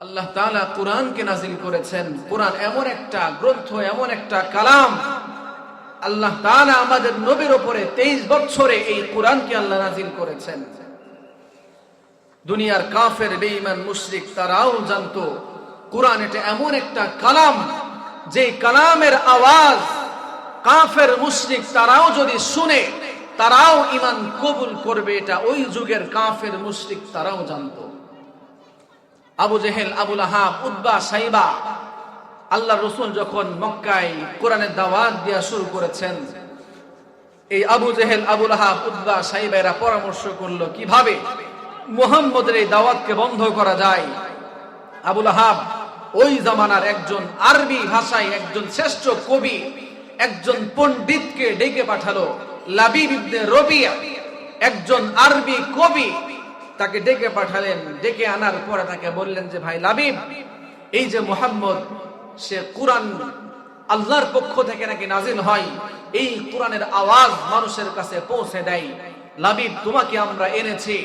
আল্লাহ তাআলা কোরআনকে নাজিল করেছেন। কোরআন এমন একটা গ্রন্থ, এমন একটা কালাম। আল্লাহ তাআলা আমাদের নবীর উপরে তেইশ বছরে এই কোরআনকে আল্লাহ নাজিল করেছেন। দুনিয়ার কাফের, বেঈমান, মুশরিক তারাও জানতো, কোরআন এটা এমন একটা কালাম, যে কালামের আওয়াজ কাফের, মুশরিক তারাও যদি শুনে, তারাও ইমান কবুল করবে, এটা ওই যুগের কাফের, মুশরিক তারাও জানতো। আবু জেহেল আবুল আহাব উদ্বা সাইবা। আল্লাহ রসুল যখন মক্কায় কোরআনের দাওয়াত দেওয়া শুরু করেছেন, এই আবু জেহেল আবুল আহাব উদ্বা সাইবা এরা পরামর্শ করল, কীভাবে মুহাম্মদের এই দাওয়াতকে বন্ধ করা যায়? আবুল আহাব ওই জামানার একজন আরবি ভাষায় একজন শ্রেষ্ঠ কবি, একজন পণ্ডিতকে ডেকে পাঠালো, লাবিব ইবনে রবিয়া, একজন আরবি কবি। তাকে ডেকে পাঠালেন, ডেকে আনার পরে তাকে বললেন যে, ভাই লাবিব, এই যে মোহাম্মদ, সে কোরআন আল্লাহর পক্ষ থেকে নাকি নাজিল হয়, এই কোরআনের আওয়াজ মানুষের কাছে পৌঁছে দেয়। লাবিব, তোমাকে আমরা এনেছি।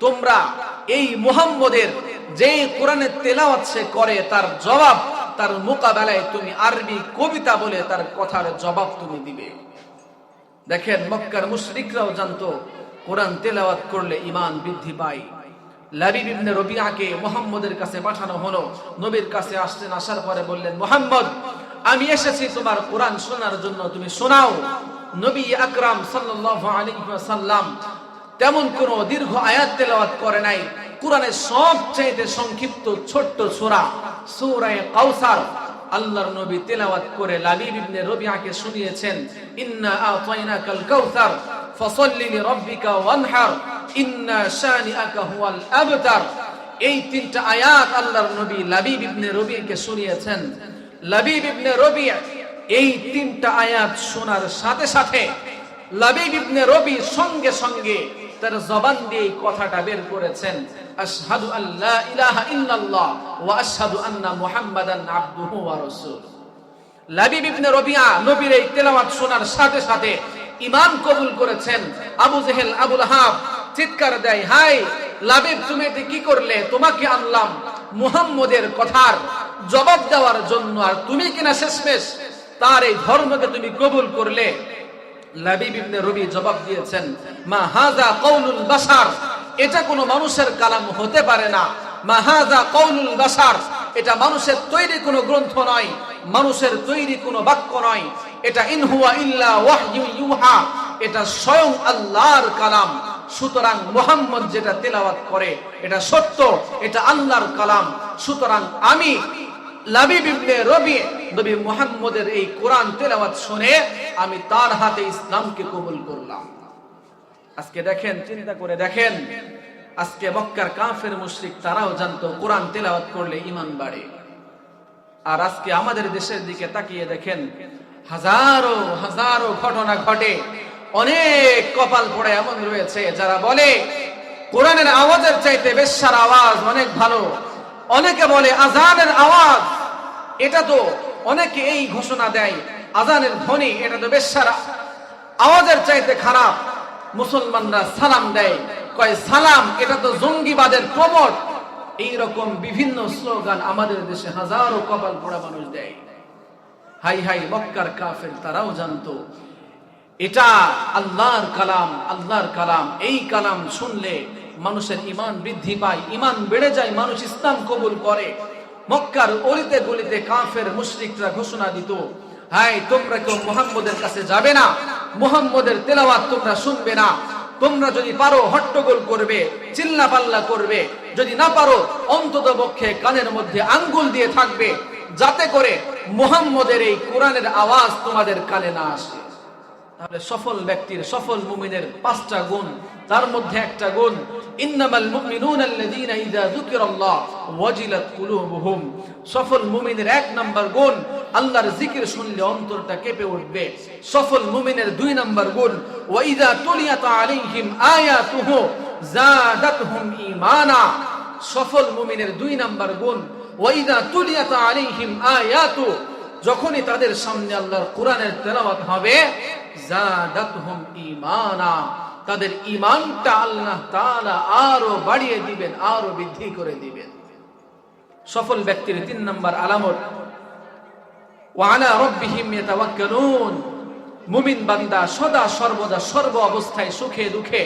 তোমরা এই মুহাম্মদের যে কোরআনের তেলাওয়াত সে করে, তার জবাব, তার মোকাবেলায় তুমি আরবি কবিতা বলে তার কথার জবাব তুমি দিবে। দেখেন, মক্কার মুশরিকরাও জানতো কোরআন তেলাওয়াত করলে ইমান বৃদ্ধি পায়। লাবিব মুহাম্মদের কাছে পাঠানো হলো। নবীর কাছে আসলেন আমি এসেছি তোমার কোরআন শোনার জন্য, তুমি শোনাও। নবী আকরাম সাল্লাল্লাহু আলাইহি তেমন কোন দীর্ঘ আয়াত তেলাওয়াত করে নাই। কোরআনের সবচাইতে সংক্ষিপ্ত ছোট্ট সূরা সূরা কাউসার। আল্লাহর নবী তেলাওয়াত করে লাবিব ইবনে রবিআকে শুনিয়েছেন, ইন্না আতাইনাকাল কাউসার ফসল্লি লিরাব্বিকা ওয়ানহার, ইন্না শানিআকা হুয়াল আবতার। এই তিনটা আয়াত আল্লাহর নবী লাবিব ইবনে রবিআকে শুনিয়েছেন। লাবিব ইবনে রবিআ, এই তিনটা আয়াত শোনার সাথে সাথে লাবিব ইবনে রবি সঙ্গে সঙ্গে তার জবান দিয়ে কথাটা বের করেছেন। আশহাদু আল্লা ইলাহা ইল্লাল্লাহ ওয়া আশহাদু আন্না মুহাম্মাদান আবদুহু ওয়া রাসূল। লাবিব ইবনে রবিআ নবীর এই তেলাওয়াত শোনার সাথে সাথে ঈমান কবুল করেছেন। আবু জেহেল, আবুল হাব চিৎকার দেয়, হাই লাবিব, তুমি এতে কি করলে? তোমাকে আনলাম মুহাম্মদের কথার জবাব দেওয়ার জন্য। আর তুমি কিনা শেষমেশ তার এই ধর্মকে তুমি কবুল করলে। লাবিব ইবনে রবি জবাব দিয়েছেন, মা হাজা কওলুল বাশার। এটা কোনো মানুষের কালাম হতে পারে না। মা হাজা কওলুল বাশার। এটা মানুষের তৈরি কোনো গ্রন্থ নয়, মানুষের তৈরি কোনো বাক্য নয়। এটা ইনহুয়া ইল্লা ওয়াহয়ু ইউহা। এটা স্বয়ং আল্লাহর কালাম। সুতরাং মোহাম্মদ যেটা তেলাওয়াত করে, এটা সত্য, এটা আল্লাহর কালাম। সুতরাং আমি লাবিব ইবনে রবি নবী মুহাম্মদের এই কোরআন তেলাওয়াত শুনে আমি তার হাতে ইসলামকে কবুল করলাম। আজকে দেখেন, চিন্তা করে দেখেন, আজকে মক্কার কাফের মুশরিক তারাও জানতো কোরআন তেলাওয়াত করলে ঈমান বাড়ে। আর আজকে আমাদের দেশের দিকে তাকিয়ে দেখেন, হাজারো হাজারো ঘটনা ঘটে। অনেক কপাল পড়ে এমন রয়েছে যারা বলে, কোরআনের আওয়াজের চাইতে বেশ্যার আওয়াজ অনেক ভালো। অনেকে বলে, আজানের আওয়াজ, এটা তো অনেকে এই ঘোষণা দেয়, আজানের ধ্বনি এটা তো বেশ্যার আওয়াজের চাইতে খারাপ, মুসলমানরা সালাম দেয়। কয়, সালাম, এটা তো জঙ্গিবাদের প্রমোট এইরকম বিভিন্ন স্লোগান আমাদের দেশে হাজারো কপাল পোড়া মানুষ দেয়। হাই হাই, মক্কার কাফের তারাও জানতো, এটা আল্লাহর কালাম আল্লাহর কালাম। এই কালাম শুনলে মানুষের ইমান বৃদ্ধি পায় ইমান বেড়ে যায়, মানুষ ইসলাম কবুল করে। মক্কার অলিতে গলিতে কাফের মুশরিকরা ঘোষণা দিত, হাই, তোমরা কেউ মুহাম্মদের কাছে যাবে না। মুহাম্মদের তেলাওয়াত তোমরা শুনবে না। তোমরা যদি পারো হট্টগোল করবে চিল্লা পাল্লা করবে, যদি না পারো অন্তত পক্ষে কানের মধ্যে আঙ্গুল দিয়ে থাকবে, যাতে করে মোহাম্মদের এই কোরআনের আওয়াজ তোমাদের কানে না আসে। তাহলে সফল ব্যক্তির, সফল মুমিনের পাঁচটা গুণ, তার মধ্যে একটা গুণ, ইন্নামাল মুমিনুনা আল্লাযীনা ইযা যুকিরাল্লাহ ওয়াজিলাত কুলুবুহুম। সফল মুমিনের এক নাম্বার গুণ, আল্লাহর জিকির শুনলে অন্তরটা কেঁপে উঠবে। সফল মুমিনের দুই নাম্বার গুণ, ওয়া ইযা তুলিয়াত আলাইহিম আয়াতুহু জাদাতহুম ঈমানা। সফল মুমিনের দুই নাম্বার গুণ, ওয়া ইযা তুলিয়াত আলাইহিম আয়াতু যখনই তাদের সামনে আল্লাহর কোরআনের তেলাওয়াত হবে জাদাতহুম ঈমানা। তাদের ঈমানটা আল্লাহ তাআলা আরও বাড়িয়ে দিবেন, আরও বৃদ্ধি করে দিবেন। সফল ব্যক্তির তিন নম্বর আলামত, ওয়ালা রব্বিহিম ইয়াতাওয়াক্কালুন। মুমিন বান্দা সদা সর্বদা সর্ব অবস্থায় সুখে দুঃখে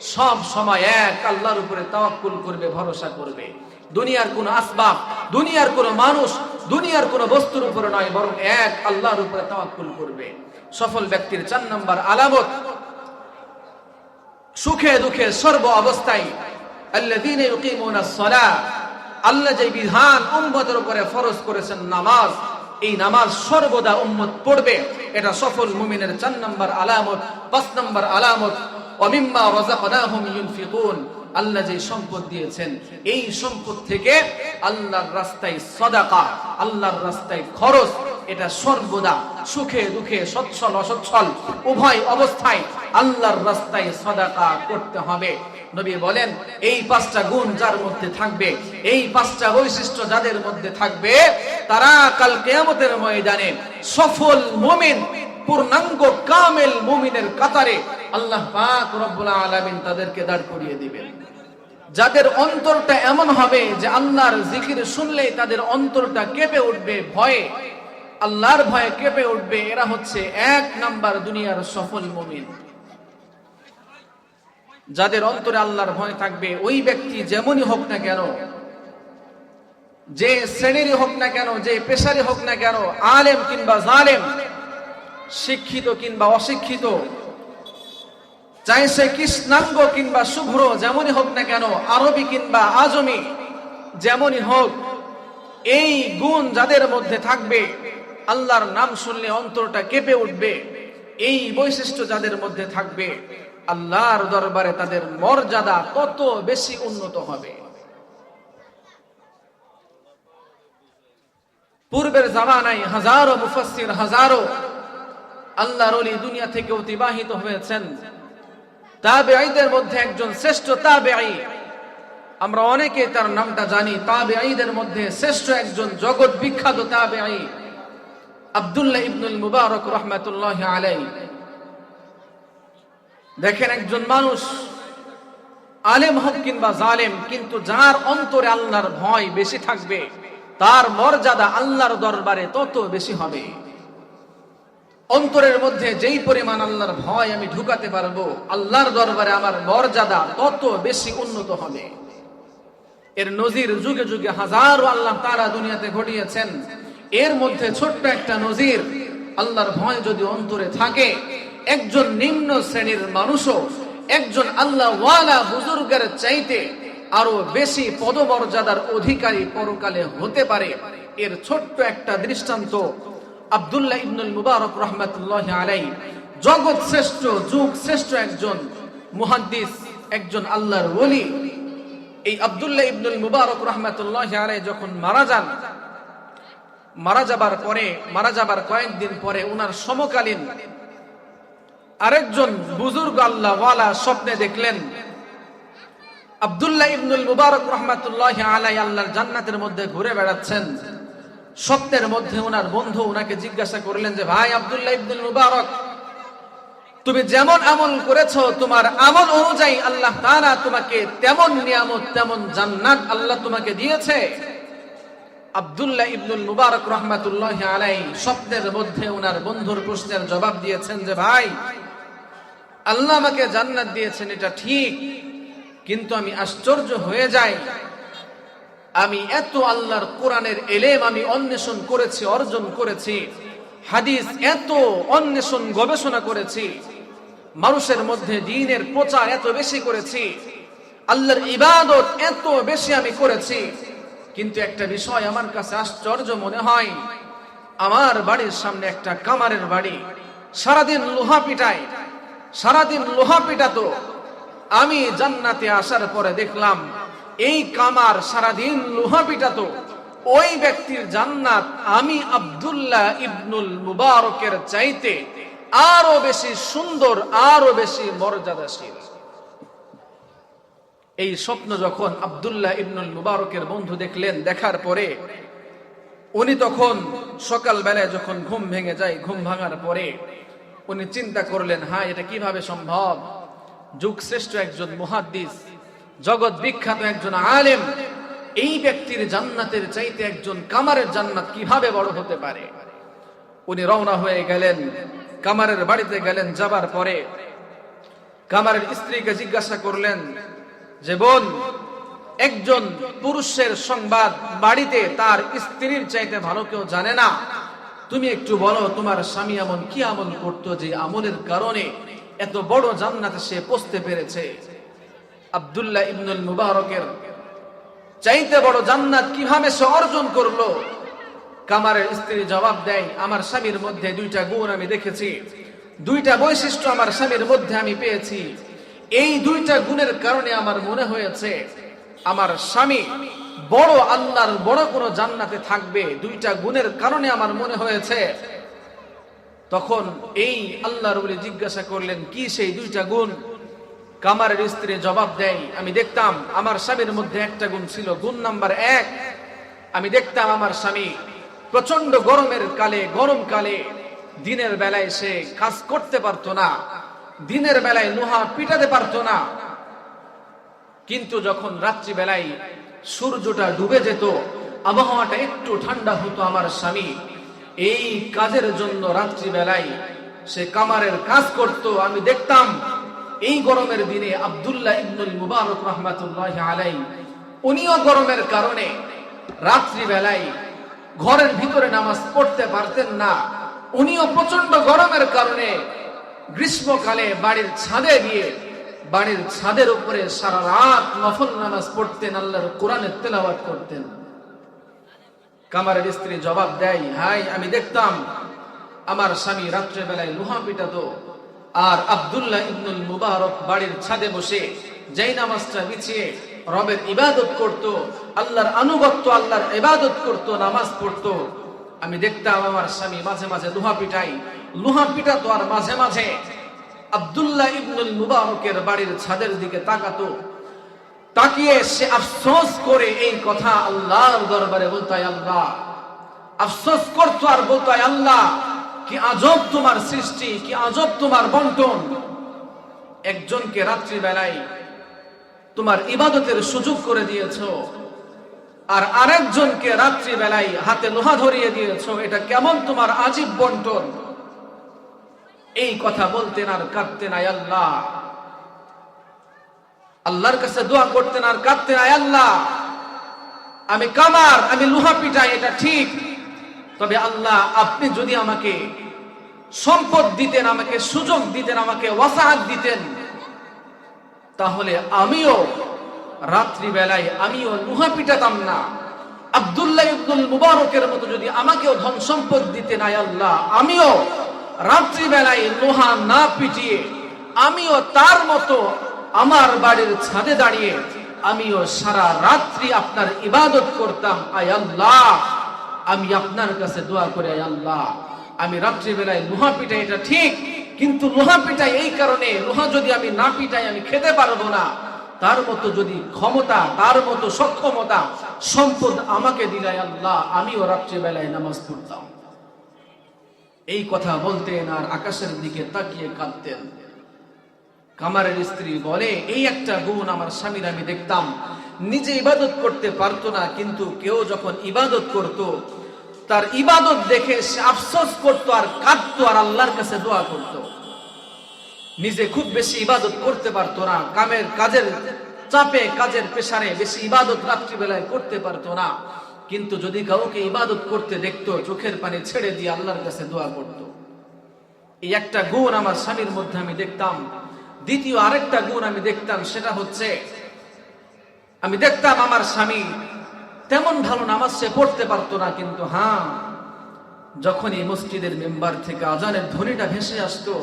সব সময় এক, আল্লাহর উপরে তাওয়াক্কুল করবে, ভরসা করবে। দুনিয়ার কোন আসবাব, দুনিয়ার কোন মানুষ, দুনিয়ার কোন বস্তুর উপরে নয়, বরং এক আল্লাহর উপরে তাওয়াক্কুল করবে। সফল ব্যক্তির চার নম্বর আলামত, সুখে দুঃখে সর্ব অবস্থায়, আল্লাযীনা ইউকিমুনাস সালাহ, আল্লাহ যে বিধান উম্মতের উপরে ফরজ করেছেন নামাজ, এই নামাজ সর্বদা উম্মত পড়বে। এটা সফল মুমিনের চার নম্বর আলামত, পাঁচ নম্বর আলামত অমিম্মা রাযাকনাহুম ইউনফিকুন। আল্লাহ যে সম্পদ দিয়েছেন, এই সম্পদ থেকে আল্লাহর রাস্তায় সদাকা, আল্লাহর রাস্তায় খরচ, এটা সর্বদা সুখে দুঃখে সচ্ছল অসচ্ছল, উভয় অবস্থায় আল্লাহর রাস্তায় সদাকা করতে হবে। নবী বলেন, এই পাঁচটা গুণ যার মধ্যে থাকবে, এই পাঁচটা বৈশিষ্ট্য যাদের মধ্যে থাকবে, তারা কাল কেয়ামতের ময়দানে সফল মুমিন, পূর্ণাঙ্গ কামেল মুমিনের কাতারে আল্লাহ পাক রব্বুল আলামিন তাদেরকে দাঁড় করিয়ে দিবেন। যাদের অন্তরটা এমন হবে যে আল্লাহর জিকির শুনলেই তাদের অন্তরটা কেঁপে উঠবে, ভয়ে। আল্লাহর ভয়ে কেঁপে উঠবে, এরা হচ্ছে এক নাম্বার দুনিয়ার সফল মুমিন। যাদের অন্তরে আল্লাহর ভয় থাকবে, ওই ব্যক্তি যেমনই হোক না কেন, যে শ্রেণীরই হোক না কেন, যে পেশারই হোক না কেন, আলেম কিংবা জালেম, শিক্ষিত কিংবা অশিক্ষিত চাই সে কৃষ্ণাঙ্গ কিংবা শুভ্র, যেমনই হোক না কেন, আরবি কিংবা আজমি, যেমনই হোক, এই গুণ যাদের মধ্যে থাকবে, আল্লাহর নাম শুনলে অন্তরটা কেঁপে উঠবে। এই বৈশিষ্ট্য যাদের মধ্যে থাকবে, আল্লাহর দরবারে তাদের মর্যাদা কত বেশি উন্নত হবে। পূর্বের জামানায় হাজারো মুফাসসির হাজারো আল্লাহর ওলি দুনিয়া থেকে অতিবাহিত হয়েছেন। তাবেঈদের মধ্যে একজন শ্রেষ্ঠ তাবেঈ। আমরা অনেকে তার নামটা জানি, তাবেঈদের মধ্যে শ্রেষ্ঠ একজন জগৎ বিখ্যাত তাবেঈ। আব্দুল্লাহ ইবনুল মুবারক রহমাতুল্লাহ আলাই দেখেন একজন মানুষ আলেম হোক কিংবা জালেম, কিন্তু যার অন্তরে আল্লাহর ভয় বেশি থাকবে, তার মর্যাদা আল্লাহর দরবারে তত বেশি হবে। অন্তরের মধ্যে যেই পরিমাণ আল্লাহর ভয় আমি ঢুকাতে পারব, আল্লাহর দরবারে আমার মর্যাদা তত বেশি উন্নত হবে। এর নজির যুগে যুগে হাজারো আল্লাহ তারা দুনিয়াতে ঘটিয়েছেন। এর মধ্যে ছোট্ট একটা নজির, আল্লাহর ভয় যদি অন্তরে থাকে, একজন নিম্ন শ্রেণির মানুষও, একজন আল্লাহ ওয়ালা বুজুর্গের চাইতে আরও বেশি পদমর্যাদার অধিকারী পরকালে হতে পারে। এর ছোট্ট একটা দৃষ্টান্ত আব্দুল্লাহ ইবনুল মুবারক রহমতুল্লাহ আলাই জগৎ শ্রেষ্ঠ, যুগ শ্রেষ্ঠ একজন মুহাদ্দিস, একজন আল্লাহর ওলি। এই আব্দুল্লাহ ইবনুল মুবারক রহমতুল্লাহ আলাই যখন মারা যান, মারা যাবার পরে, মারা যাবার কয়েকদিন পরে উনার সমকালীন আরেকজন বুজুর্গ আল্লাহ ওয়ালা স্বপ্নে দেখলেন, আব্দুল্লাহ ইবনুল মুবারক রহমতুল্লাহ আলাই আল্লাহর জান্নাতের মধ্যে ঘুরে বেড়াচ্ছেন। স্বপ্নের মধ্যে ওনার বন্ধু ওনাকে জিজ্ঞাসা করলেন যে, ভাই আবদুল্লাহ ইবনুল মুবারক, তুমি যেমন আমল করেছ, তোমার আমল অনুযায়ী আল্লাহ তারা তোমাকে তেমন নিয়ামত, তেমন জান্নাত আল্লাহ তোমাকে দিয়েছে। আব্দুল্লাহ ইবনুল মুবারক রহমাতুল্লাহ আলাই স্বপ্নের মধ্যে ওনার বন্ধুর প্রশ্নের জবাব দিয়েছেন যে, ভাই, আল্লাহ আমাকে জান্নাত দিয়েছেন, এটা ঠিক, কিন্তু আমি আশ্চর্য হয়ে যাই। আমি এত আল্লাহর কোরআনের এলেম আমি অন্বেষণ করেছি, অর্জন করেছি, হাদিস এত অন্বেষণ, গবেষণা করেছি, মানুষের মধ্যে দিনের প্রচার এত বেশি করেছি, আল্লাহর ইবাদত এত বেশি আমি করেছি, কিন্তু একটা বিষয় আমার কাছে আশ্চর্য মনে হয়, আমার বাড়ির সামনে একটা কামারের বাড়ি, সারাদিন লোহা পিটায়, সারাদিন লোহা পিটাতো, আমি জান্নাতে আসার পরে দেখলাম এই কামার সারাদিন লোহা পিটাতো। ওই ব্যক্তির জান্নাত আমি আব্দুল্লাহ ইবনুল মুবারকের চাইতে আরও বেশি সুন্দর, আরও বেশি মর্যাদাশীল। এই স্বপ্ন যখন আব্দুল্লাহ ইবনুল মুবারকের বন্ধু দেখলেন, দেখার পরে উনি তখন সকাল বেলায় যখন ঘুম ভেঙে যায়, ঘুম ভাঙার পরে উনি চিন্তা করলেন হ্যাঁ এটা কীভাবে সম্ভব? যুগ শ্রেষ্ঠ একজন মুহাদ্দিস জগৎ বিখ্যাত একজন আলেম, এই ব্যক্তির জান্নাতের চাইতে একজন কামারের জান্নাত কীভাবে বড় হতে পারে? উনি রওনা হয়ে গেলেন, কামারের বাড়িতে গেলেন যাবার পরে। কামারের স্ত্রীকে জিজ্ঞাসা করলেন যে, বোন, একজন পুরুষের সংবাদ বাড়িতে তার স্ত্রীর চাইতে ভালো কেউ জানে না। তুমি একটু বলো, তোমার স্বামী এমন কি আমল করতো যে আমলের কারণে এত বড় জান্নাতে সে পৌঁছতে পেরেছে? আব্দুল্লাহ ইবনুল মুবারকের। চাইতে বড় জান্নাত কীভাবে সে অর্জন করল? কামারের স্ত্রী জবাব দেয়, আমার স্বামীর মধ্যে দুইটা গুণ আমি দেখেছি। দুইটা বৈশিষ্ট্য আমার স্বামীর মধ্যে আমি পেয়েছি। এই দুইটা গুণের কারণে আমার মনে হয়েছে, আমার স্বামী বড় আল্লাহর বড় কোনো জান্নাতে থাকবে। দুইটা গুণের কারণে আমার মনে হয়েছে। তখন এই আল্লাহর বলে জিজ্ঞাসা করলেন, কি সেই দুইটা গুণ? কামারের স্ত্রী জবাব দেয়, আমি দেখতাম আমার স্বামীর মধ্যে একটা গুণ ছিল, গুণ নাম্বার এক। আমি দেখতাম আমার স্বামী প্রচণ্ড গরমের কালে, গরম কালে দিনের বেলায় সে কাজ করতে পারতো না, দিনের বেলায় লোহা পিটাতে পারতো না। কিন্তু যখন রাত্রি বেলায় সূর্যটা ডুবে যেত, আবহাওয়াটা একটু ঠান্ডা হতো আমার স্বামী। এই কাজের জন্য রাত্রি বেলায় সে কামারের কাজ করত, আমি দেখতাম এই গরমের দিনে আব্দুল্লাহ ইবনুল মুবারক রহমাতুল্লাহ আলাই উনিও গরমের কারণে রাত্রি বেলায় ঘরের ভিতরে নামাজ পড়তে পারতেন না। উনিও প্রচণ্ড গরমের কারণে গ্রীষ্মকালে বাড়ির ছাদে গিয়ে বাড়ির ছাদের উপরে সারা রাত নফল নামাজ পড়তেন, আল্লাহর কোরআনের তেলাওয়াত করতেন। কামারের স্ত্রী জবাব দেয়, হাই, আমি দেখতাম আমার স্বামী রাত্রে বেলায় লোহা পিটাতো আর আব্দুল্লাহ ইবনুল মুবারক বাড়ির ছাদে বসে যেই নামাজটা বিছিয়ে রবের ইবাদত করত, আল্লাহর আনুগত্য, আল্লাহর ইবাদত করত, নামাজ পড়তো, আমি দেখতাম আমার স্বামী মাঝে মাঝে লোহা পিটাই লোহা পিটাতো আর মাঝে মাঝে আবদুল্লাহ ইবনুল মুবারকের বাড়ির ছাদের দিকে তাকাতো। তাকিয়ে সে আফসোস করে এই কথা আল্লাহর দরবারে বলতাই আল্লাহ। আফসোস করতো আর বলতাই আল্লাহ কি আজব তোমার সৃষ্টি, কি আজব তোমার বন্টন। একজনকে রাত্রি বেলায় তোমার ইবাদতের সুযোগ করে দিয়েছ, আর আরেকজনকে রাত্রি বেলায় হাতে লোহা ধরিয়ে দিয়েছ, এটা কেমন তোমার আজীব বন্টন? এই কথা বলতেন আর কাঁদতেন আয় আল্লাহ। আল্লাহর কাছে দোয়া করতেন আর কাঁদতেন আয় আল্লাহ। আমি কামার, আমি লোহা পিটাই, এটা ঠিক। তবে আল্লাহ, আপনি যদি আমাকে সম্পদ দিতেন, আমাকে সুযোগ দিতেন, আমাকে ওয়াসাহাত দিতেন, তাহলে আমিও রাত্রি বেলায় আমিও লোহা পিটাতাম না। আবদুল্লাহ ইবনুল মুবারকের মতো যদি আমাকেও ধন সম্পদ দিতেন, আয় আল্লাহ, আমিও রাত্রি বেলায় লোহা না পিটিয়ে, আমিও তার মতো আমার বাড়ির ছাদে দাঁড়িয়ে, আমিও সারা রাত্রি আপনার ইবাদত করতাম, আয় আল্লাহ। আমি আপনার কাছে দোয়া করে আল্লাহ। আমি রাত্রি বেলায় লোহা পিটাই, এটা ঠিক, কিন্তু লোহা পিটাই এই কারণে, লোহা যদি আমি না পিটাই, আমি খেতে পারব না। তার মতো যদি ক্ষমতা, তার মতো সক্ষমতা, সম্পদ আমাকে দিলাই আল্লাহ, আমিও রাত্রি বেলায় নামাজ পড়তাম। এই কথা বলতেন আর আকাশের দিকে তাকিয়ে কাঁদতেন। কামারের স্ত্রী বলে, এই একটা গুণ আমার স্বামীর আমি দেখতাম। নিজে ইবাদত করতে পারতো না, কিন্তু কেউ যখন ইবাদত করত তার ইবাদত দেখে সে আফসোস করতো আর কাঁদতো আর আল্লাহর কাছে দোয়া করত। নিজে খুব বেশি ইবাদত করতে পারতো না, কামের কাজের চাপে, কাজের পেশারে বেশি ইবাদত রাত্রিবেলায় করতে পারতো না। কিন্তু যদি কাউকে ইবাদত করতে দেখতো, চোখের পানি ছেড়ে দিয়ে আল্লাহর কাছে দোয়া করত। এই একটা গুণ আমার স্বামীর মধ্যে আমি দেখতাম। দ্বিতীয় আরেকটা গুণ আমি দেখতাম, সেটা হচ্ছে, আমি দেখতাম আমার স্বামী তেমন ভালো নামাজ সে পড়তে পারতো না, কিন্তু হ্যাঁ যখনই মসজিদের মেম্বার থেকে আজানের ধ্বনিটা ভেসে আসতো,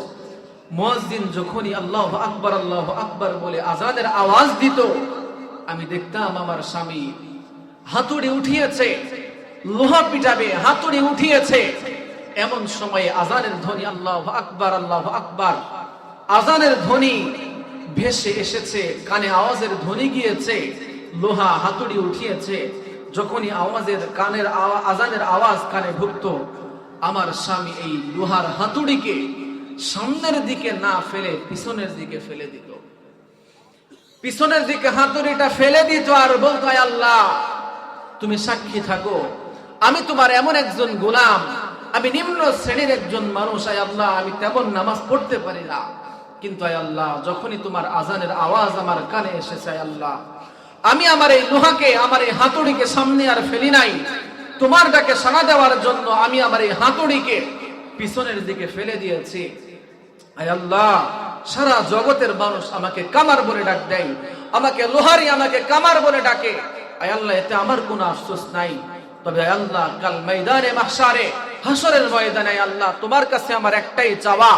মুয়াজ্জিন যখনই আল্লাহ আকবার আল্লাহ আকবার বলে আজানের আওয়াজ দিত, আমি দেখতাম আমার স্বামী হাতুড়ি উঠিয়েছে, লোহা পিটাবে, হাতুড়ি উঠিয়েছে। এমন সময়ে আজানের ধ্বনি আল্লাহ আকবার আল্লাহ আকবার, আজানের ধ্বনি ভেসে এসেছে, কানে আওয়াজের ধ্বনি গিয়েছে, লোহা হাতুড়ি উঠিয়েছে। যখনই আওয়াজের কানের আজানের আওয়াজ কানে ঢুকতো, আমার স্বামী এই লোহার হাতুড়িকে সামনের দিকে না ফেলে পিছনের দিকে ফেলে দিত। পিছনের দিকে হাতুড়িটা ফেলে দিত আর বলতো আল্লাহ, তুমি সাক্ষী থাকো। আমি তোমার এমন একজন গোলাম, আমি নিম্ন শ্রেণির একজন মানুষ, আয় আল্লাহ, আমি তেমন নামাজ পড়তে পারি না। কিন্তু আয় আল্লাহ, যখনই তোমার আজানের আওয়াজ আমার কানে এসেছে, আয় আল্লাহ আমি আমার এই লোহাকে, আমার এই হাতুড়িকে সামনে আর ফেলি নাই। তোমার ডাকে সাড়া দেওয়ার জন্য আমি আমার এই হাতুড়িকে পিছনের দিকে ফেলে দিয়েছি। আল্লাহ, সারা জগতের মানুষ আমাকে কামার বলে ডাক দেয়। আমাকে লোহারি আমাকে কামার বলে ডাকে। আল্লাহ, এতে আমার কোনো আফসোস নাই। তবে আল্লাহ, কাল ময়দানে মাহশারে হাসরের ময়দানে আল্লাহ, তোমার কাছে আমার একটাই চাওয়া।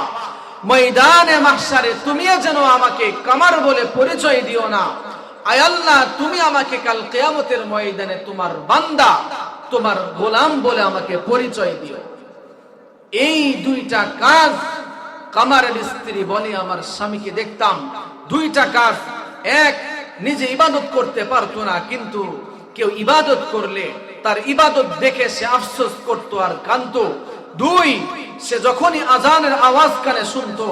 ময়দানে মাহশারে, তুমিও যেন আমাকে কামার বলে পরিচয় দিও না। আয় আল্লাহ তুমি আমাকে কাল কেয়ামতের ময়দানে তোমার বান্দা, তোমার গোলাম বলে আমাকে পরিচয় দিও। এই দুইটা কাজ কামারের স্ত্রী বলে আমার স্বামীকে দেখতাম। দুইটা কাজ, এক, নিজে ইবাদত করতে পারতো না, কিন্তু কেউ ইবাদত করলে তার ইবাদত দেখে সে আফসোস করতো আর কানতো দুই, সে যখনই আজানের আওয়াজ কানে শুনতো,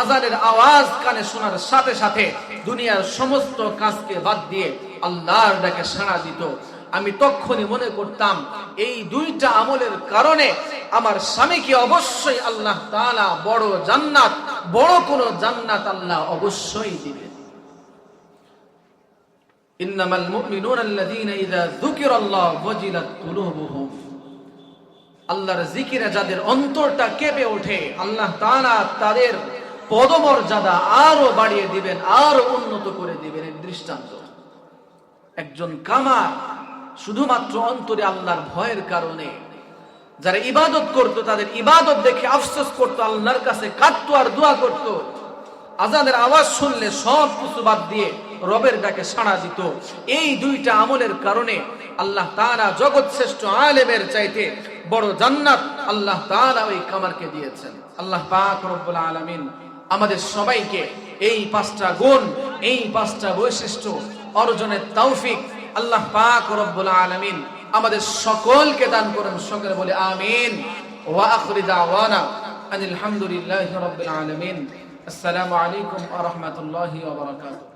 আজানের আওয়াজ কানে শোনার সাথে সাথে দুনিয়ার সমস্ত কাজকে বাদ দিয়ে আল্লাহর ডাকে সাড়া দিত। আমি তখনই মনে করতাম, এই দুইটা আমলের কারণে আমার স্বামীকে অবশ্যই আল্লাহ তাআলা বড় জান্নাত, বড় কোন জান্নাত আল্লাহ অবশ্যই দিবে। আল্লাহর জিকিরে যাদের অন্তরটা কেঁপে ওঠে, আল্লাহ তাআলা তাদের পদমর্যাদা আরও বাড়িয়ে দিবেন, আরও উন্নত করে দিবেন দৃষ্টান্ত। একজন কামার শুধুমাত্র অন্তরে আল্লাহর ভয়ের কারণে যারা ইবাদত করত, তাদের ইবাদত দেখে আফসোস করতো, আল্লাহর কাছে কাঁদতো আর দোয়া করত। আজানের আওয়াজ শুনলে সব কিছু বাদ দিয়ে রবের ডাকে সাড়া দিত। এই দুইটা আমলের কারণে আল্লাহ তারা জগৎ শ্রেষ্ঠ আলেমের চাইতে বড় জান্নাত আল্লাহ তাআলা ওই কামারকে দিয়েছেন। আল্লাহ পাক রব্বুল আলামিন আমাদের সবাইকে এই পাঁচটা গুণ, এই পাঁচটা বৈশিষ্ট্য অর্জনের তৌফিক আল্লাহ পাক রব্বুল আলামিন আমাদের সকলকে দান করেন, সকলে বলে আমিন। ওয়া আখরি দাওয়ানা আনিল হামদুলিল্লাহি রাব্বিল আলামিন। আসসালামু আলাইকুম ওয়া রাহমাতুল্লাহি ওয়া বারাকাতুহু।